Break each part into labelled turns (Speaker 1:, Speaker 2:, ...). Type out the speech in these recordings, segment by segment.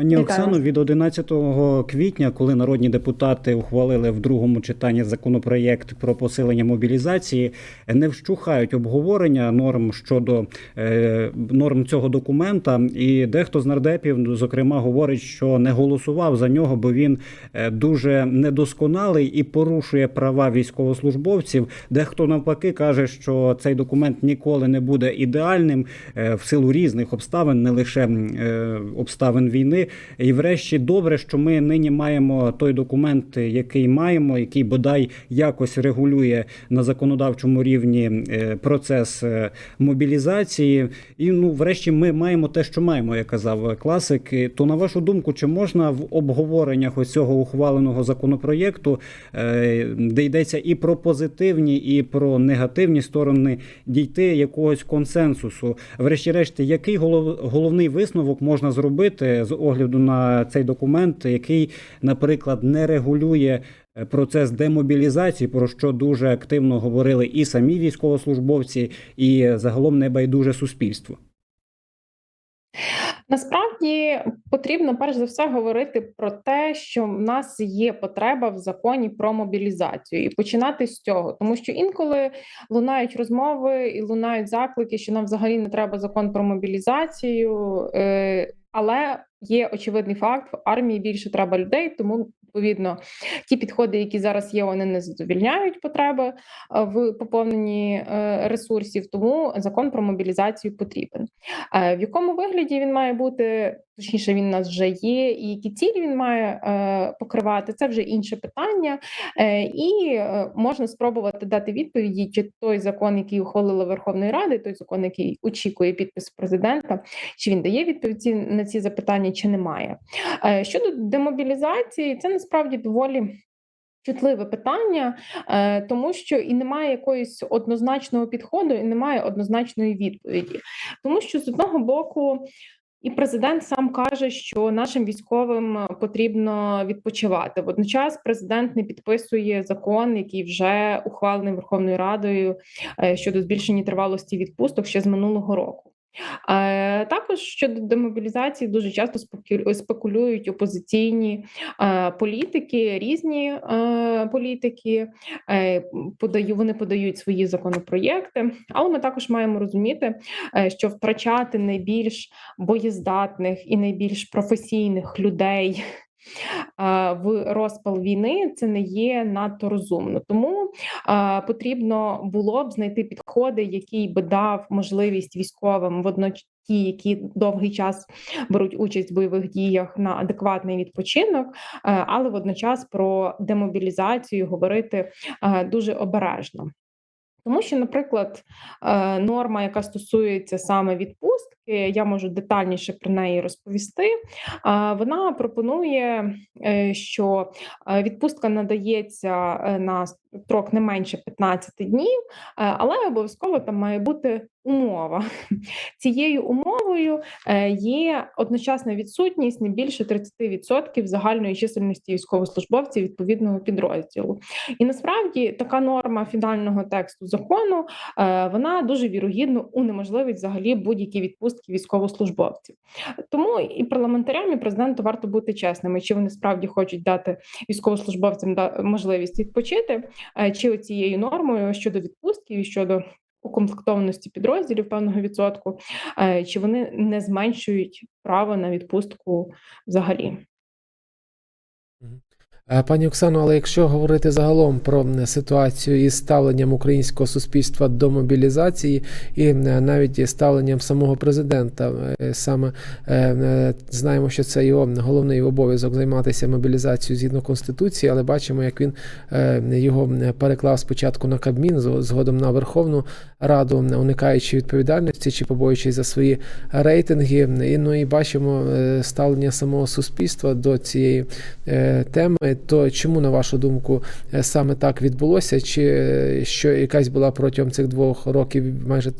Speaker 1: Пані Оксано, від 11 квітня, коли народні депутати ухвалили в другому читанні законопроєкт про посилення мобілізації, не вщухають обговорення норм щодо е, норм цього документа. І дехто з нардепів, зокрема, говорить, що не голосував за нього, бо він е, дуже недосконалий і порушує права військовослужбовців. Дехто навпаки каже, що цей документ ніколи не буде ідеальним е, в силу різних обставин, не лише е, обставин війни. І врешті добре, що ми нині маємо той документ, який маємо, який бодай якось регулює на законодавчому рівні е, процес е, мобілізації. І ну, врешті, ми маємо те, що маємо, як казав класик. То на вашу думку, чи можна в обговореннях ось цього ухваленого законопроєкту, е, де йдеться і про позитивні, і про негативні сторони, дійти якогось консенсусу? Врешті-решт, який голов, головний висновок можна зробити з огляду на цей документ, який, наприклад, не регулює е, процес демобілізації, про що дуже активно говорили і самі військовослужбовці, і загалом небайдуже суспільство?
Speaker 2: Насправді потрібно перш за все говорити про те, що в нас є потреба в законі про мобілізацію, і починати з цього, тому що інколи лунають розмови і лунають заклики, що нам взагалі не треба закон про мобілізацію, е, але є очевидний факт: в армії більше треба людей, тому. Відповідно, ті підходи, які зараз є, вони не задовільняють потреби е, в поповненні е, ресурсів. Тому закон про мобілізацію потрібен. Е, В якому вигляді він має бути? Точніше, він у нас вже є, і які цілі він має покривати, це вже інше питання. І можна спробувати дати відповіді, чи той закон, який ухвалила Верховної Ради, той закон, який очікує підпис президента, чи він дає відповіді на ці запитання, чи немає. Е, Щодо демобілізації, це насправді доволі. Чутливе питання, е, тому що і немає якоїсь однозначного підходу, і немає однозначної відповіді, тому що з одного боку. І президент сам каже, що нашим військовим потрібно відпочивати. Водночас президент не підписує закон, який вже ухвалений Верховною Радою е, щодо збільшення тривалості відпусток ще з минулого року. Е, Також щодо демобілізації дуже часто спекулю- спекулюють опозиційні е, політики, різні е, політики вони подають свої законопроєкти, але ми також маємо розуміти, що втрачати найбільш боєздатних і найбільш професійних людей. В розпал війни це не є надто розумно, тому потрібно було б знайти підходи, який би дав можливість військовим водночас ті, які довгий час беруть участь в бойових діях на адекватний відпочинок, е, але водночас про демобілізацію говорити е, дуже обережно. Тому що, наприклад, е, норма, яка стосується саме відпустки, я можу детальніше про неї розповісти. е, Вона пропонує, е, що е, відпустка надається е, на строк не менше 15 днів, е, але обов'язково там має бути умова. Цією умовою е, є одночасна відсутність не більше 30% загальної чисельності військовослужбовців відповідного підрозділу. І насправді така норма фінального тексту закону е, вона дуже вірогідно унеможливить взагалі будь-які відпустки військовослужбовців. Тому і парламентарям, і президенту варто бути чесними, чи вони справді хочуть дати військовослужбовцям можливість відпочити, е, чи цією нормою щодо відпустків і щодо укомплектованості підрозділів певного відсотку, е, чи вони не зменшують право на відпустку взагалі.
Speaker 3: Пані Оксано, але якщо говорити загалом про ситуацію із ставленням українського суспільства до мобілізації, і навіть ставленням самого президента, е, саме е, е, знаємо, що це його головний обов'язок займатися мобілізацією згідно конституції, але бачимо, як він його переклав спочатку на Кабмін, згодом на Верховну Раду, уникаючи відповідальності чи побоюючись за свої рейтинги. І, ну і бачимо ставлення самого суспільства до цієї теми. То чому, на вашу думку, е, саме так відбулося? Чи е, що якась була протягом цих двох років, майже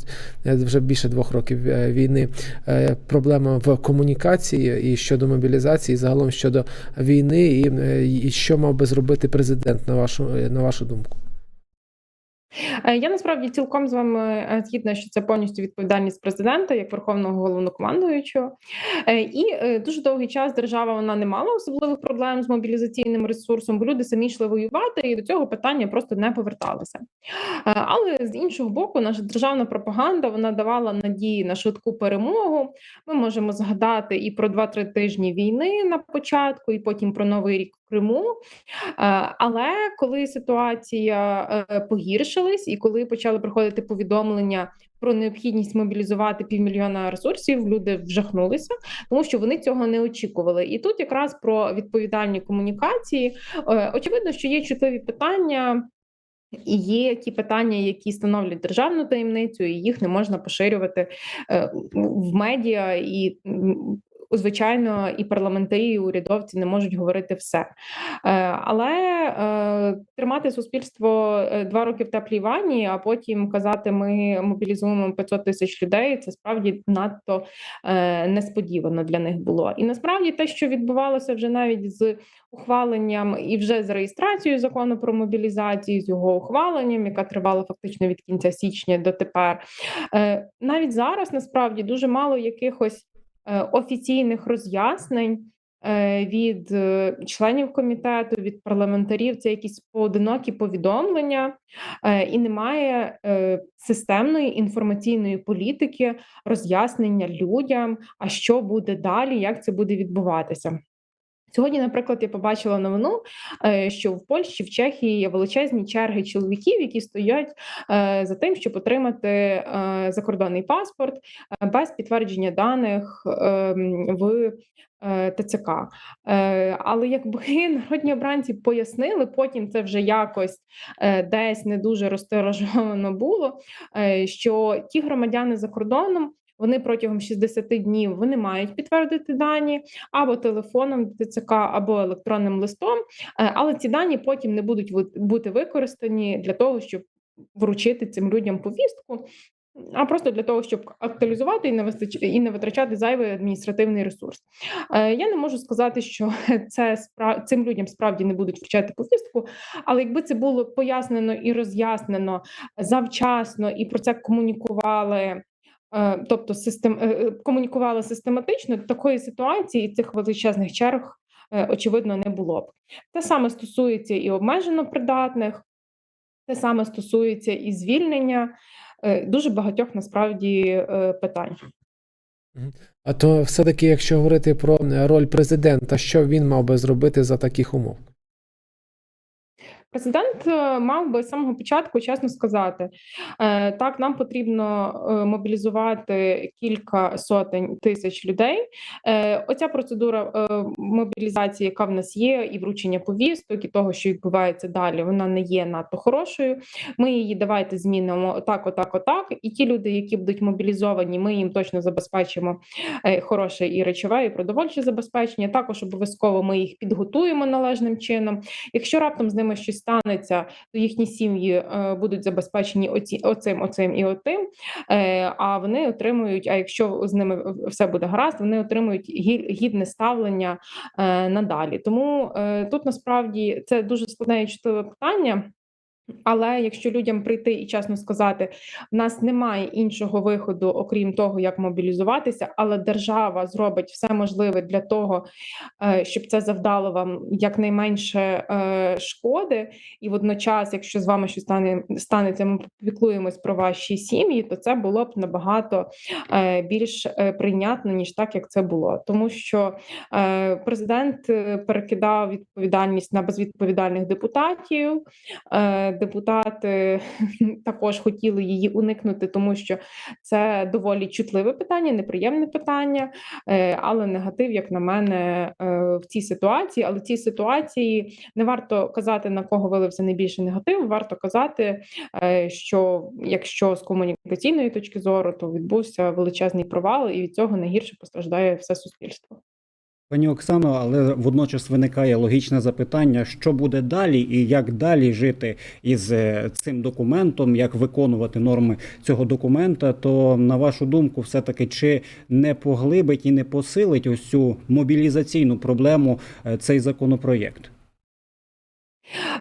Speaker 3: е, вже більше двох років війни, проблема в комунікації і щодо мобілізації, і загалом щодо війни, і, і що мав би зробити президент, на вашу, на вашу думку?
Speaker 2: Е, Я насправді цілком з вами е, згідна, що це повністю відповідальність президента як верховного головнокомандуючого. Е, І дуже довгий час держава вона не мала особливих проблем з мобілізаційним ресурсом, бо люди самі йшли воювати, і до цього питання просто не поверталися. Але з іншого боку, наша державна пропаганда вона давала надії на швидку перемогу. Ми можемо згадати і про 2-3 тижні війни на початку, і потім про новий рік в Криму. Але коли ситуація е, погіршилась, і коли почали приходити повідомлення про необхідність мобілізувати півмільйона ресурсів, люди вжахнулися, тому що вони цього не очікували. І тут якраз про відповідальні комунікації. Е, Очевидно, що є чутливі питання. І є ті питання, які становлять державну таємницю, і їх не можна поширювати е, в медіа, і звичайно, і парламентарі, і урядовці не можуть говорити все. Е, Але е, тримати суспільство е, два роки в теплій ванні, а потім казати, ми мобілізуємо 500 тисяч людей. Це справді надто несподівано для них було. І насправді те, що відбувалося вже навіть з ухваленням і вже з реєстрацією закону про мобілізацію, з його ухваленням, яка тривала фактично від кінця січня до тепер. Навіть зараз насправді дуже мало якихось офіційних роз'яснень. е, Від е, членів комітету, від парламентарів це якісь поодинокі повідомлення, е, і немає е, системної інформаційної політики, роз'яснення людям, а що буде далі, як це буде відбуватися. Сьогодні, наприклад, я побачила новину, е, що в Польщі, в Чехії є величезні черги чоловіків, які стоять е, за тим, щоб отримати е, закордонний паспорт без підтвердження даних ем, в ТЦК. Але якби народні обранці пояснили, потім це вже якось десь не дуже розтиражовано було, що ті громадяни за кордоном. Вони протягом 60 днів вони мають підтвердити дані або телефоном до або електронним листом, е, але ці дані потім не будуть бути використані для того, щоб вручити цим людям повістку, а просто для того, щоб актуалізувати і не вистач... і не витрачати зайвий адміністративний ресурс. Е, Я не можу сказати, що це спра... цим людям справді не будуть вручати повістку, але якби це було пояснено і роз'яснено завчасно, і про це комунікували. Е, Тобто систем е, е, комунікували систематично такої ситуації і цих величезних черг, очевидно, не було б. Те саме стосується і обмежено придатних, те саме стосується і звільнення дуже багатьох насправді питань.
Speaker 3: А то все-таки, якщо говорити про роль президента, що він мав би зробити за таких умов?
Speaker 2: Президент е, мав би з самого початку чесно сказати, е, так нам потрібно е, мобілізувати кілька сотень тисяч людей. Оця процедура мобілізації, яка в нас є, і вручення повісток, і того, що відбувається далі, вона не є надто хорошою. Ми її давайте змінимо отак, отак, отак. І ті люди, які будуть мобілізовані, ми їм точно забезпечимо хороше і речове, і продовольче забезпечення. Також обов'язково ми їх підготуємо належним чином. Якщо раптом з ними щось станеться, то їхні сім'ї е, будуть забезпечені оці, оцим, оцим і отим. Е, а вони отримують. А якщо з ними все буде гаразд, вони отримують гі- гідне ставлення е, надалі. Тому тут насправді це дуже складне і чутливе питання. Але якщо людям прийти і чесно сказати, в нас немає іншого виходу, окрім того, як мобілізуватися, але держава зробить все можливе для того, е, щоб це завдало вам якнайменше е, шкоди, і водночас, якщо з вами щось стане станеться, ми піклуємось про ваші сім'ї, то це було б набагато е, більш прийнятно ніж так, як це було, тому що президент перекидав відповідальність на безвідповідальних депутатів. Депутати також хотіли її уникнути, тому що це доволі чутливе питання, неприємне питання, е, але негатив, як на мене, е, в цій ситуації. Але в цій ситуації не варто казати на кого вилився найбільше негатив. Варто казати, е, що якщо з комунікаційної точки зору, то відбувся величезний провал, і від цього найгірше постраждає все суспільство.
Speaker 1: Пані Оксано, але водночас виникає логічне запитання, що буде далі, і як далі жити із е, цим документом, як виконувати норми цього документа. То на вашу думку, все таки чи не поглибить і не посилить ось цю мобілізаційну проблему е, цей законопроєкт?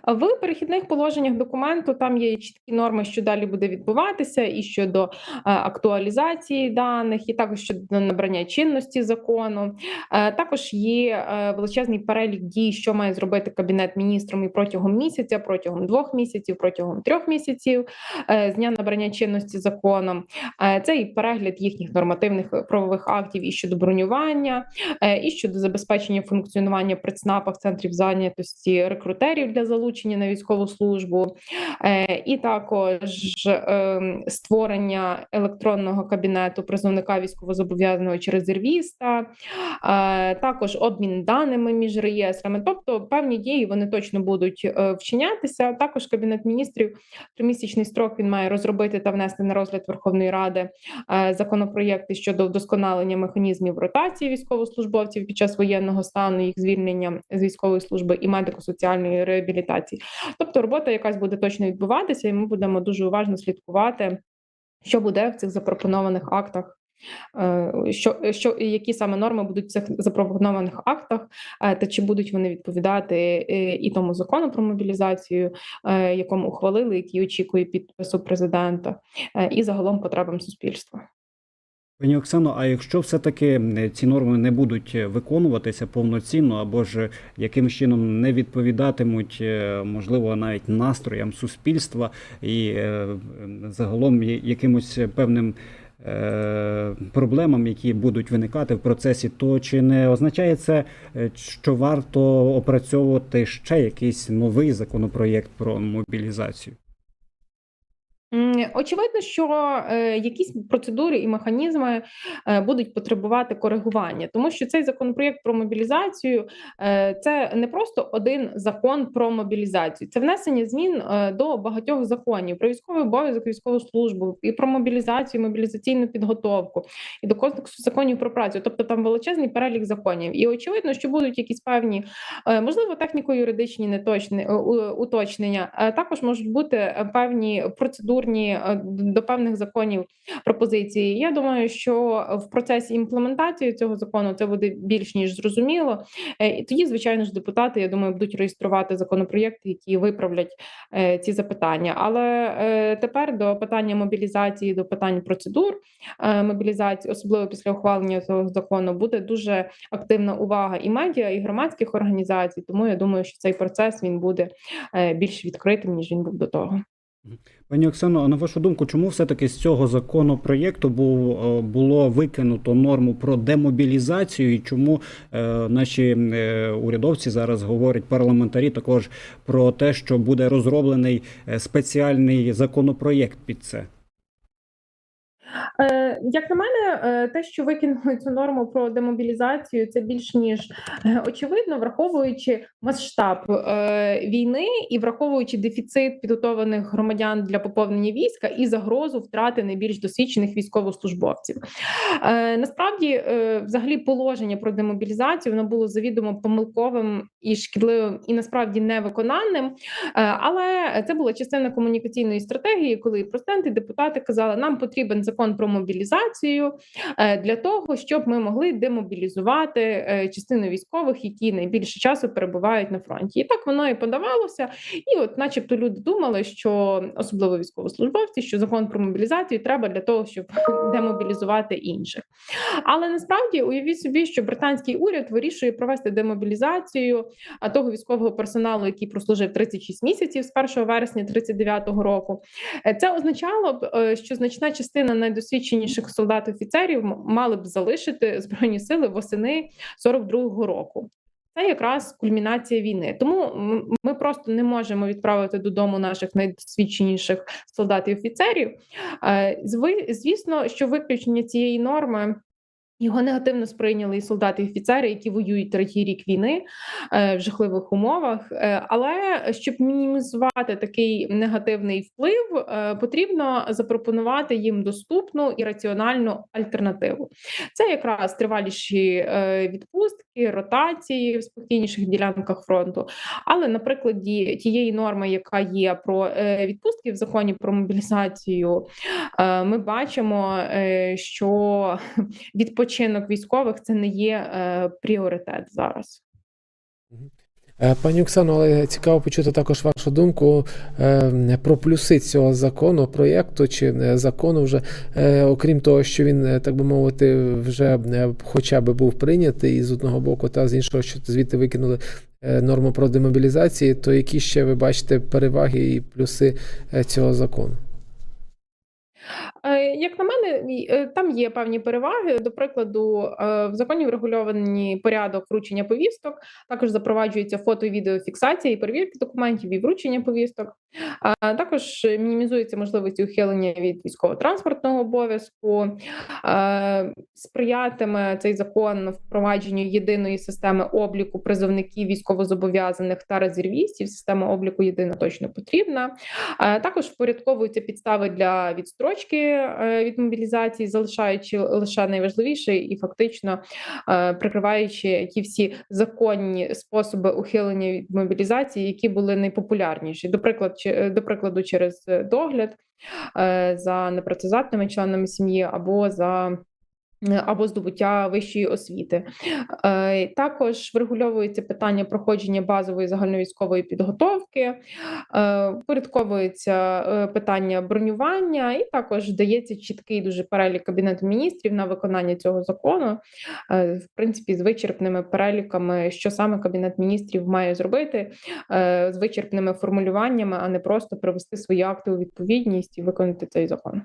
Speaker 2: В перехідних положеннях документу там є чіткі норми, що далі буде відбуватися, і щодо е, актуалізації даних, і також щодо набрання чинності закону. Е, Також є е, величезний перелік дій, що має зробити кабінет міністром і протягом місяця, протягом двох місяців, протягом трьох місяців з дня набрання чинності законом. Це і перегляд їхніх нормативних правових актів і щодо бронювання, і щодо забезпечення функціонування при ЦНАПах центрів зайнятості рекрутерів для залучення на військову службу, е, і також е, створення електронного кабінету призовника військовозобов'язаного чи резервіста, е, також обмін даними між реєстрами. Тобто певні дії вони точно будуть е, вчинятися. Також кабінет міністрів тримісячний строк він має розробити та внести на розгляд Верховної Ради законопроєкти щодо вдосконалення механізмів ротації військовослужбовців під час воєнного стану, їх звільнення з військової служби і медико-соціальної реабілітації. Тобто, робота якась буде точно відбуватися, і ми будемо дуже уважно слідкувати, що буде в цих запропонованих актах. е, Що, що які саме норми будуть в цих запропонованих актах, е, та чи будуть вони відповідати е, і тому закону про мобілізацію, якому ухвалили, який очікує підпису президента, і загалом потребам суспільства.
Speaker 1: Пані Оксано, а якщо все-таки е, ці норми не будуть е, виконуватися повноцінно або ж якимось чином не відповідатимуть, е, можливо, навіть настроям суспільства і е, загалом якимось певним е, проблемам, які будуть виникати в процесі, то чи не означає це, е, що варто опрацьовувати ще якийсь новий законопроєкт про мобілізацію?
Speaker 2: Очевидно, що е, якісь процедури і механізми е, будуть потребувати коригування, тому що цей законопроєкт про мобілізацію е, це не просто один закон про мобілізацію, це внесення змін до багатьох законів про військовий обов'язок, військову службу, і про мобілізацію, мобілізаційну підготовку, і до кодексу законів про працю. Тобто там величезний перелік законів. І очевидно, що будуть якісь певні, можливо, техніко-юридичні неточні уточнення. Е, Також можуть бути певні процедурні е, до певних законів пропозиції. Я думаю, що в процесі імплементації цього закону це буде більш ніж зрозуміло. Е, І тоді, звичайно ж, депутати, я думаю, будуть реєструвати законопроєкти, які виправлять е, ці запитання. Але тепер до питання мобілізації, до питань процедур мобілізації, особливо після ухвалення цього закону, буде дуже активна увага і медіа, і громадських організацій. Тому я думаю, що цей процес він буде більш відкритим ніж він був до того.
Speaker 1: Пані Оксано, а на вашу думку, чому все-таки з цього законопроєкту е, було викинуто норму про демобілізацію, і чому е, наші е, урядовці зараз говорять, парламентарі також про те, що буде розроблений спеціальний законопроєкт під це?
Speaker 2: Е, Як на мене, е, те, що викинули цю норму про демобілізацію, це більш ніж е, очевидно, враховуючи масштаб війни і враховуючи дефіцит підготованих громадян для поповнення війська і загрозу втрати найбільш досвідчених військовослужбовців. Насправді, взагалі, положення про демобілізацію воно було завідомо помилковим і шкідливим, і насправді невиконаним. Але це була частина комунікаційної стратегії, коли президент і депутати казали, нам потрібен закон про мобілізацію е, для того, щоб ми могли демобілізувати е, частину військових, які найбільше часу перебувають на фронті. І так воно і подавалося. І, от, начебто, люди думали, що особливо військовослужбовці, що закон про мобілізацію треба для того, щоб демобілізувати інших. Але насправді уявіть собі, що британський уряд вирішує провести демобілізацію того військового персоналу, який прослужив 36 місяців з 1 вересня 39-го року. Е, Це означало б, що значна частина найдосвідченіших солдат офіцерів мали б залишити збройні сили восени 42-го року. Це якраз кульмінація війни. Тому ми просто не можемо відправити додому наших найдосвідченіших солдат і офіцерів. Е, Звісно, що виключення цієї норми. Його негативно сприйняли і солдати, і офіцери, які воюють третій рік війни е, в жахливих умовах. Е, але щоб мінімізувати такий негативний вплив, е, потрібно запропонувати їм доступну і раціональну альтернативу. Це якраз триваліші е, відпустки, ротації в спокійніших ділянках фронту. Але на прикладі тієї норми, яка є про е, відпустки в законі про мобілізацію, е, ми бачимо, е, що відпочинок військових це не є пріоритет зараз.
Speaker 3: Е, Пані Оксано, але цікаво почути також вашу думку е, про плюси цього закону, проєкту чи е, закону вже, окрім того, що він, так би мовити, вже хоча б був прийнятий з одного боку, та з іншого, що звідти викинули норму про демобілізації, то які ще ви бачите переваги і плюси цього закону?
Speaker 2: Е, Як на мене, е, там є певні переваги. До прикладу, е, в законі врегульований порядок вручення повісток. Також запроваджується фото і відеофіксація і перевірки документів і вручення повісток. Також мінімізується можливість ухилення від військово-транспортного обов'язку. Сприятиме цей закон впровадженню єдиної системи обліку призовників військовозобов'язаних та резервістів. Система обліку єдина точно потрібна. Також впорядковуються підстави для відстрочки від мобілізації, залишаючи лише найважливіше і фактично е, прикриваючи ті всі законні способи ухилення від мобілізації, які були найпопулярніші. До приклад, чи- до прикладу, через е, догляд е, за непрацездатними членами сім'ї або за е, або здобуття вищої освіти. Е, Також врегульовується питання проходження базової загальновійськової підготовки, е, впорядковується е, питання бронювання, і також дається чіткий дуже перелік кабінету міністрів на виконання цього закону, в принципі, з вичерпними переліками, що саме кабінет міністрів має зробити, з вичерпними формулюваннями, а не просто привести свої акти у відповідність і виконати цей закон.